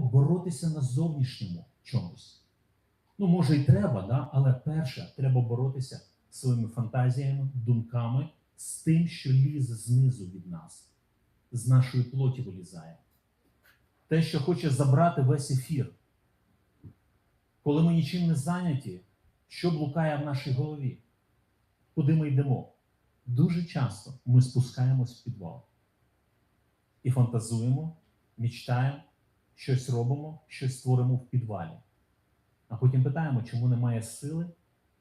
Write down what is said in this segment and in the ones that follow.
боротися на зовнішньому чомусь. Ну, може, і треба, да? але перше, треба боротися своїми фантазіями, думками з тим, що лізе знизу від нас, з нашої плоті вилізає. Те, що хоче забрати весь ефір. Коли ми нічим не зайняті, що блукає в нашій голові? Куди ми йдемо? Дуже часто ми спускаємось в підвал і фантазуємо, мічтаємо, щось робимо, щось створимо в підвалі. А потім питаємо, чому немає сили,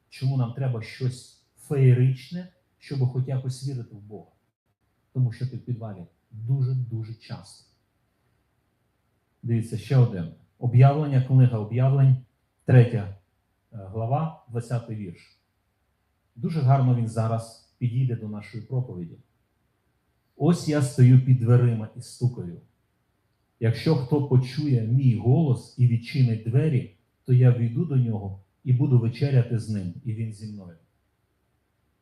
чому нам треба щось феєричне, щоб хоч якось вірити в Бога. Тому що ти в підвалі дуже-дуже часто. Дивіться, ще один. Об'явлення, книга об'явлень, третя е, глава, 20 вірш. Дуже гарно він зараз підійде до нашої проповіді. Ось я стою під дверима і стукаю. Якщо хто почує мій голос і відчинить двері, то я війду до нього і буду вечеряти з ним, і він зі мною.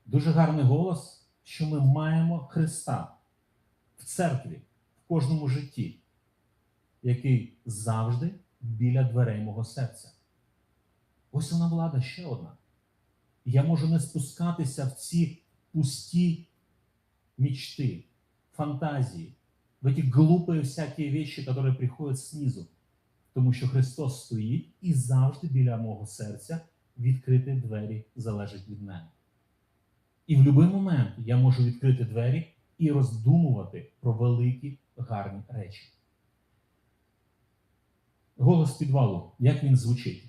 Дуже гарний голос, що ми маємо Христа в церкві, в кожному житті, який завжди біля дверей мого серця. Ось вона влада ще одна. Я можу не спускатися в ці пусті мечты, фантазии, в эти глупые всякие вещи, которые приходять снизу. Тому що Христос стоїть і завжди біля мого серця відкрити двері залежить від мене. І в будь-який момент я можу відкрити двері і роздумувати про великі гарні речі. Голос підвалу, як він звучить?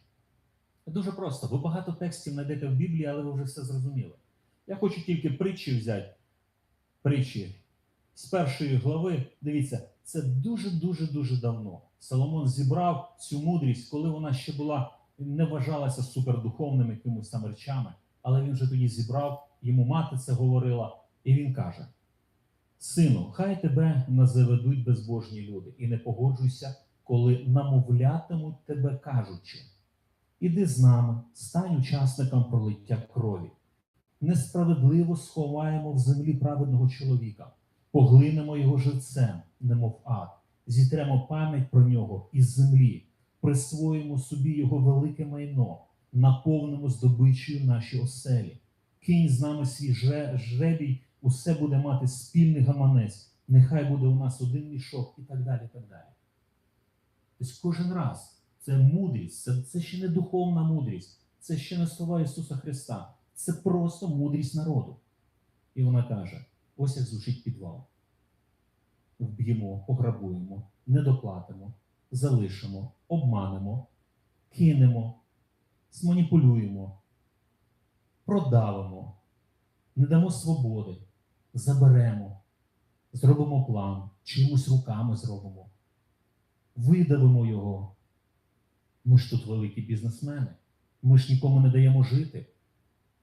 Дуже просто. Ви багато текстів знайдете в Біблії, але ви вже все зрозуміли. Я хочу тільки притчі взяти. Притчі з першої глави. Дивіться, це дуже-дуже дуже давно. Соломон зібрав цю мудрість, коли вона ще була, не вважалася супердуховними якимось там речами, але він вже тоді зібрав, йому мати це говорила, і він каже: Сину, хай тебе не заведуть безбожні люди, і не погоджуйся, коли намовлятимуть тебе, кажучи. Іди з нами, стань учасником пролиття крові. Несправедливо сховаємо в землі праведного чоловіка, поглинемо його живцем, немов ад, зітремо пам'ять про нього із землі, присвоїмо собі його велике майно, наповнимо здобичею наші оселі. Кинь з нами свій жре- жребій, усе буде мати спільний гаманець, нехай буде у нас один мішок і так далі. Так далі. Тобто кожен раз це мудрість, це, це ще не духовна мудрість, це ще не слова Ісуса Христа. Це просто мудрість народу. І вона каже: ось як звучить підвал. Вб'ємо, пограбуємо, не доплатимо, залишимо, обманемо, кинемо, зманіпулюємо, продавимо, не дамо свободи, заберемо, зробимо план, чимось руками зробимо, видавимо його. Ми ж тут великі бізнесмени, ми ж нікому не даємо жити.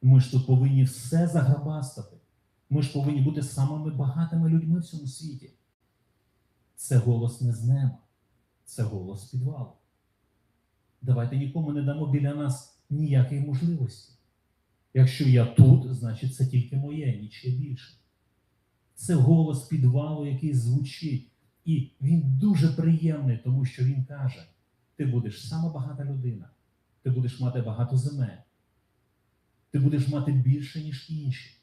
Ми ж тут повинні все заграбастати. Ми ж повинні бути самими багатими людьми в цьому світі. Це голос не з неба, це голос підвалу. Давайте нікому не дамо біля нас ніякої можливості. Якщо я тут, значить це тільки моє, ніче більше. Це голос підвалу, який звучить. І він дуже приємний, тому що він каже: ти будеш сама багата людина, ти будеш мати багато земель ти будеш мати більше, ніж інші.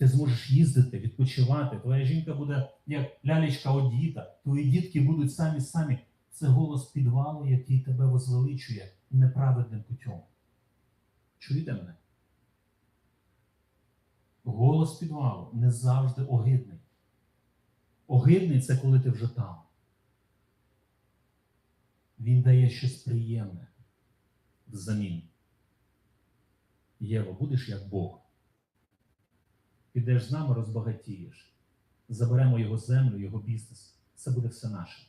Ти зможеш їздити, відпочивати. Твоя жінка буде як лялечка одіта, твої дітки будуть самі самі. Це голос підвалу, який тебе возвеличує неправедним путем. Чуєте мене? Голос підвалу не завжди огидний. Огидний це коли ти вже там. Він дає щось приємне взамін. Єва, будеш як Бог. Підеш з нами, розбагатієш. Заберемо його землю, його бізнес. Це буде все наше.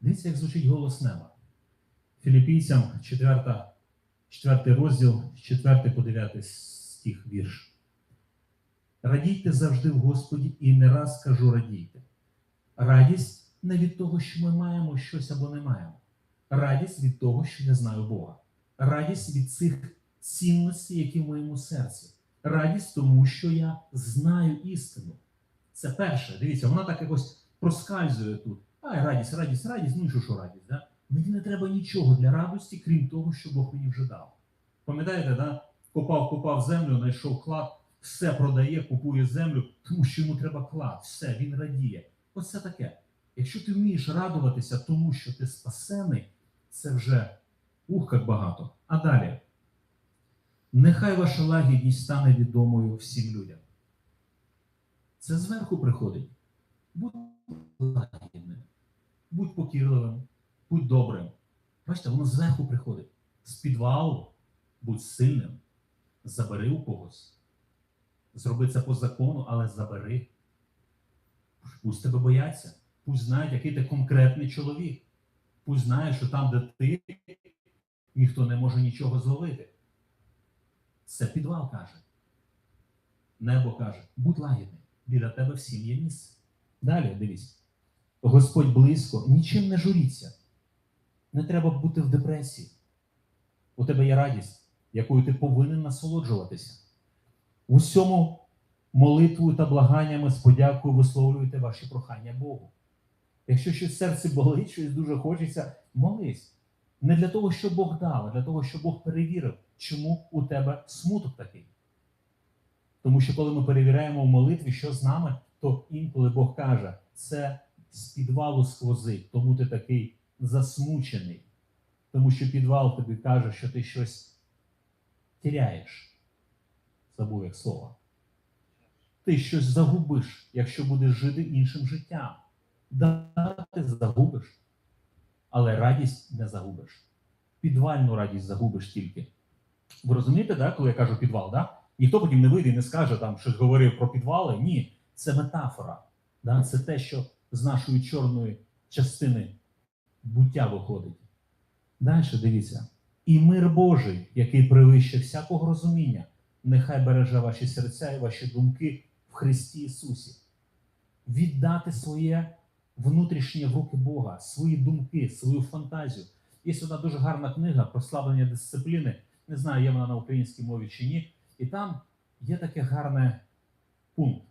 Дивіться, як звучить голос неба. Філіппійцям 4, 4 розділ, 4 по 9 стих вірш. Радійте завжди в Господі і не раз кажу радійте. Радість не від того, що ми маємо щось або не маємо. Радість від того, що я знаю Бога радість від цих цінностей, які в моєму серці. Радість тому, що я знаю істину. Це перше. Дивіться, вона так якось проскальзує тут. Ай, радість, радість, радість, ну і що, що радість, да? Мені не треба нічого для радості, крім того, що Бог мені вже дав. Пам'ятаєте, да? Копав, копав землю, знайшов клад, все продає, купує землю, тому що йому треба клад, все, він радіє. Оце таке. Якщо ти вмієш радуватися тому, що ти спасений, це вже ух, як багато. А далі. Нехай ваша лагідність стане відомою всім людям. Це зверху приходить. Будь лагідним, будь покірливим, будь добрим. Бачите, воно зверху приходить. З підвалу будь сильним, забери у когось. Зроби це по закону, але забери. Пусть тебе бояться, пусть знають, який ти конкретний чоловік. Пусть знають, що там, де ти, ніхто не може нічого зловити. Це підвал каже. Небо каже, будь лагідний, біля тебе всім є місце. Далі дивись. Господь близько, нічим не журіться. Не треба бути в депресії. У тебе є радість, якою ти повинен насолоджуватися. У всьому молитвою та благаннями з подякою висловлюєте ваші прохання Богу. Якщо щось в серці болить, щось дуже хочеться, молись. Не для того, що Бог дав, а для того, щоб Бог перевірив, чому у тебе смуток такий. Тому що коли ми перевіряємо в молитві, що з нами, то інколи Бог каже, це з підвалу сквозить, тому ти такий засмучений. Тому що підвал тобі каже, що ти щось тіряєш. Забув як слово. Ти щось загубиш, якщо будеш жити іншим життям. Да, ти загубиш, але радість не загубиш. Підвальну радість загубиш тільки. Ви розумієте, да, коли я кажу підвал, да? ніхто потім не вийде і не скаже, там, щось говорив про підвали. Ні, це метафора. Да? Це те, що з нашої чорної частини буття виходить. Далі дивіться. І мир Божий, який превище всякого розуміння, нехай береже ваші серця і ваші думки в Христі Ісусі. Віддати своє внутрішнє в руки Бога, свої думки, свою фантазію. Є одна дуже гарна книга Прославлення дисципліни. Не знаю, є вона на українській мові чи ні. І там є таке гарне пункт.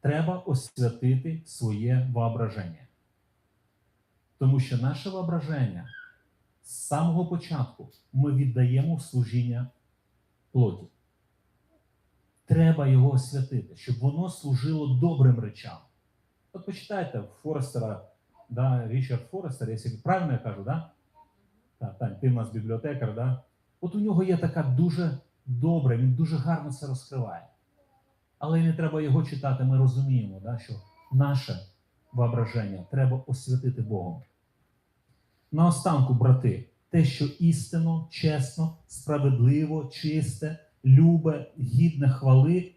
Треба освятити своє воображення. Тому що наше воображення з самого початку ми віддаємо служіння плоті. Треба його освятити, щоб воно служило добрим речам. От почитайте Форестера, да, Річард Форестер, якщо правильно я кажу, да? Так, Тань, ти в нас бібліотекар, да? От у нього є така дуже добра, він дуже гарно це розкриває. Але не треба його читати, ми розуміємо, да, що наше воображення треба освятити Богом. Наостанку, брати, те, що істинно, чесно, справедливо, чисте, любе, гідне хвали,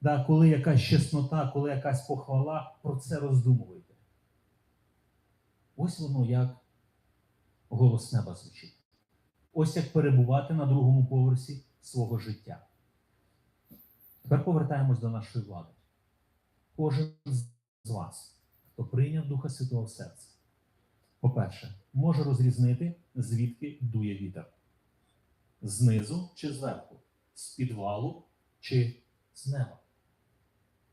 да, коли якась чеснота, коли якась похвала, про це роздумуйте. Ось воно як голос неба звучить. Ось як перебувати на другому поверсі свого життя. Тепер повертаємось до нашої влади. Кожен з вас, хто прийняв Духа Святого в серце, по-перше, може розрізнити, звідки дує вітер. Знизу чи зверху, з підвалу чи з неба.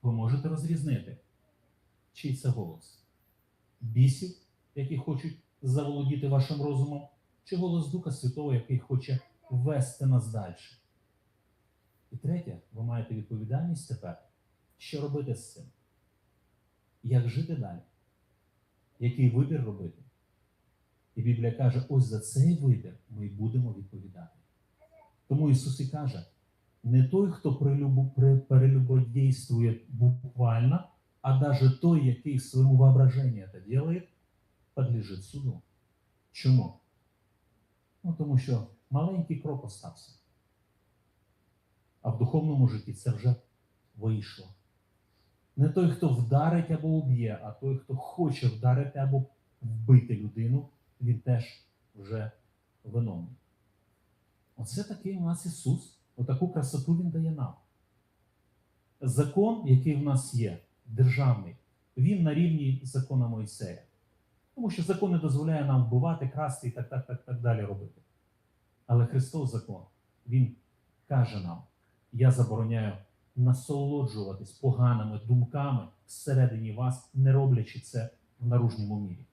Ви можете розрізнити, чий це голос. Бісів, які хочуть заволодіти вашим розумом, чи голос Духа Святого, який хоче ввести нас далі. І третє, ви маєте відповідальність тепер, що робити з цим? Як жити далі? Який вибір робити? І Біблія каже: ось за цей вибір ми будемо відповідати. Тому Ісус і каже: не той, хто перелюбодействує буквально, а даже той, який своєму воображенню це делает, подлежить суду. Чому? Ну, тому що маленький крок остався. А в духовному житті це вже вийшло. Не той, хто вдарить або уб'є, а той, хто хоче вдарити або вбити людину, він теж вже виновний. Оце такий у нас Ісус. Отаку красоту Він дає нам. Закон, який в нас є, державний, він на рівні закона Мойсея. Тому що закон не дозволяє нам вбивати, красти і так, так, так, так далі робити. Але Христос закон, Він каже нам: я забороняю насолоджуватись поганими думками всередині вас, не роблячи це в наружньому мірі.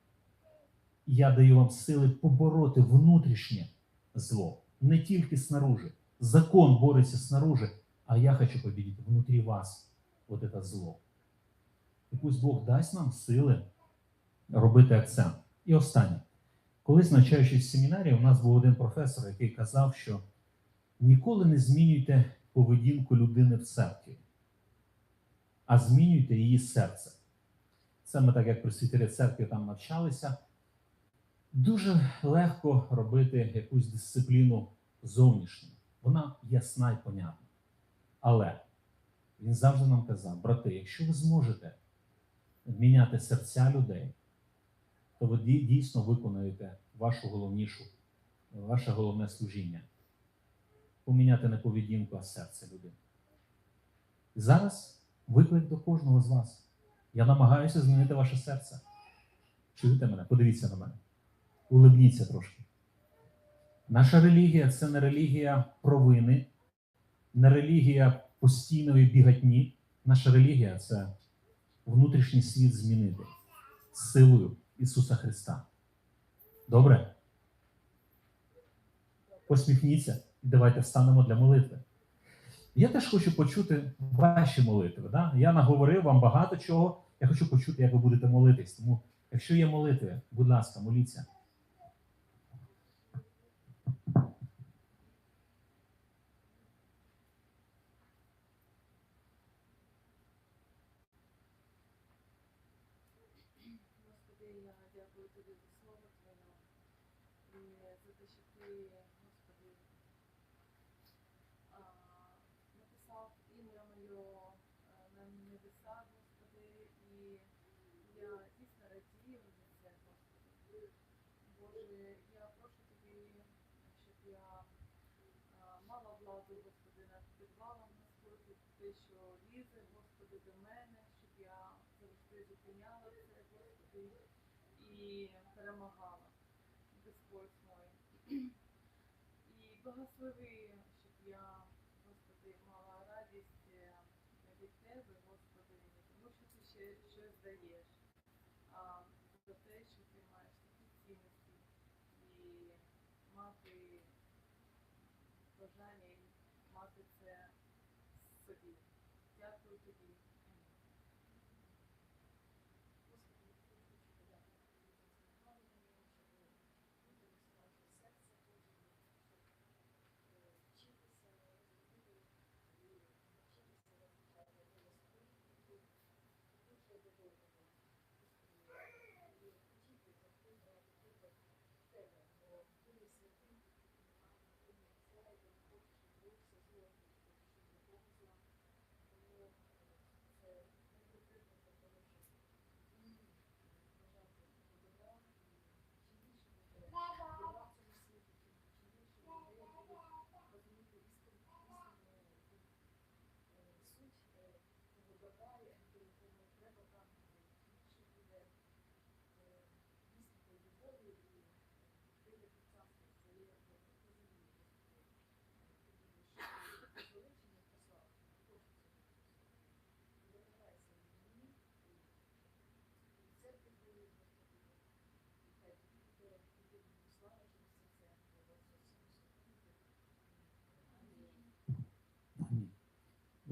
Я даю вам сили побороти внутрішнє зло, не тільки снаружи. Закон бореться снаружи, а я хочу победить внутрі вас от це зло. І пусть Бог дасть нам сили робити акцент. І останнє. Колись навчаючись в семінарі, у нас був один професор, який казав, що ніколи не змінюйте поведінку людини в церкві, а змінюйте її серце. Це ми, так як присвітері церкви там навчалися. Дуже легко робити якусь дисципліну зовнішню. Вона ясна і понятна. Але він завжди нам казав, брати, якщо ви зможете міняти серця людей, то ви дійсно виконуєте вашу головнішу, ваше головне служіння. Поміняти не поведінку, а серце людини. Зараз виклик до кожного з вас. Я намагаюся змінити ваше серце. Чуєте мене? Подивіться на мене. Улибніться трошки. Наша релігія це не релігія провини, не релігія постійної бігатні. Наша релігія це внутрішній світ змінити силою Ісуса Христа. Добре? Посміхніться і давайте встанемо для молитви. Я теж хочу почути ваші молитви. Да? Я наговорив вам багато чого. Я хочу почути, як ви будете молитись. Тому, якщо є молитви, будь ласка, моліться. Господи, я дякую тобі за слово Твоє і за те, що ти, Господи, а, написав ім'я моє а, небесах, Господи, і я дійсно радію за це, Господи. Боже, я прошу тобі, щоб я мала владу, Господи, над підвалом, Господи, те, що лізе, Господи, до мене, щоб я завжди зупиняла це, Господи, і перемагала Господь мой. І благослови, щоб я, Господи, мала радість е, від Тебе, Господи, не тому що здаєш, а за те, що ти маєш такі цінності і мати бажання і мати це собі. Дякую тобі.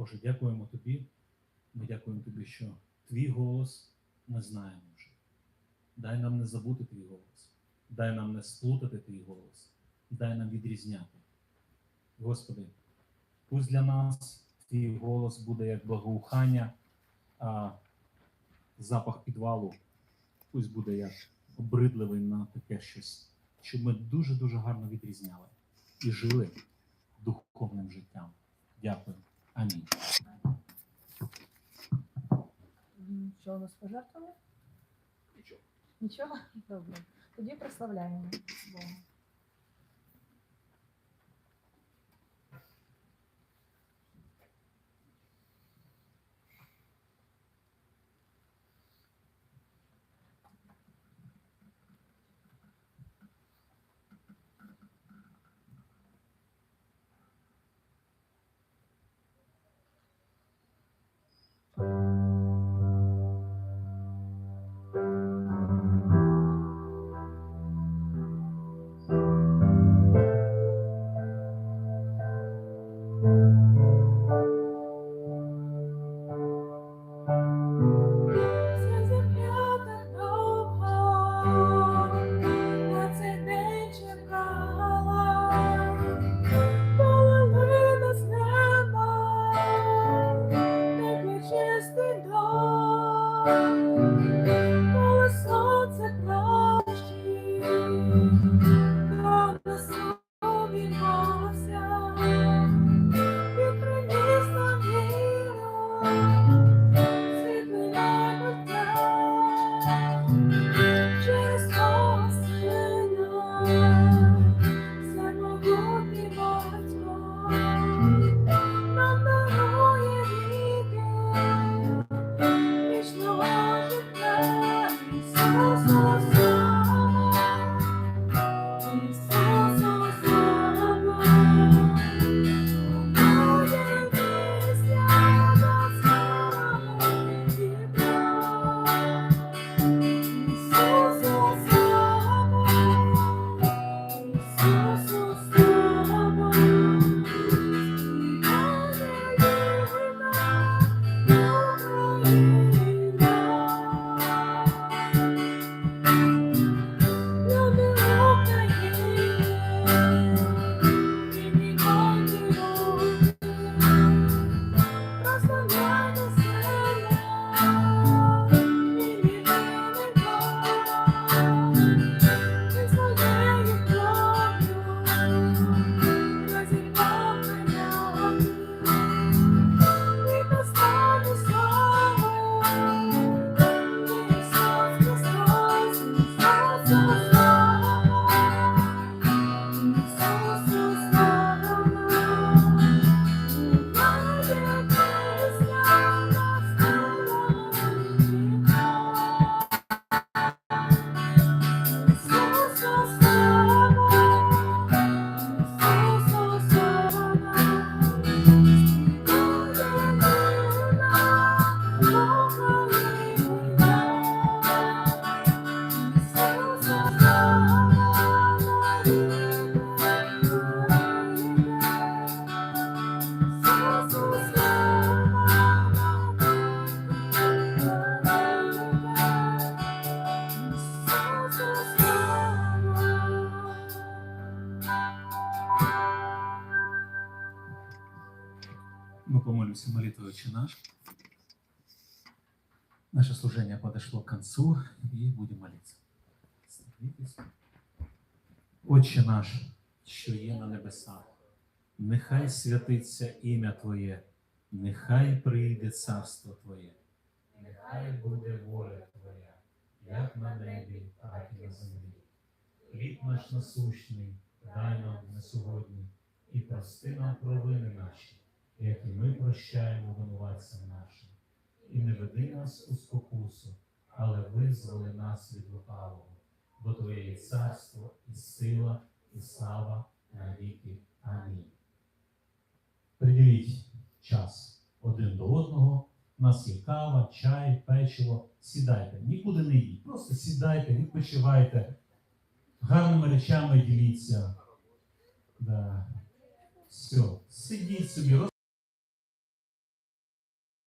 Боже, дякуємо тобі. Ми дякуємо тобі, що твій голос ми знаємо вже. Дай нам не забути твій голос. Дай нам не сплутати твій голос. Дай нам відрізняти. Господи, пусть для нас твій голос буде як благоухання, а запах підвалу пусть буде як обридливий на таке щось, щоб ми дуже-дуже гарно відрізняли і жили духовним життям. Дякую. Амінь. Що у нас пожертвували? Нічого. Нічого? Добре. Тоді прославляємо Бога. Помолюся молитвой «Отче наш». Наше служение подошло к концу, и будем молиться. Отче наш, що є на небесах, нехай святиться ім'я Твоє, нехай прийде царство Твоє, нехай буде воля Твоя, як на небі, так і на землі. Хліб наш насущний, дай нам на сьогодні, і прости нам провини наші, як і ми прощаємо винуватцям нашим. І не веди нас у спокусу, але визволи нас від лукавого, бо Твоє є царство, і сила, і слава на віки. Амінь. Приділіть час один до одного. У нас є кава, чай, печиво. Сідайте, нікуди не йдіть. Просто сідайте, відпочивайте, гарними речами діліться. Да. Все, сидіть собі, роз...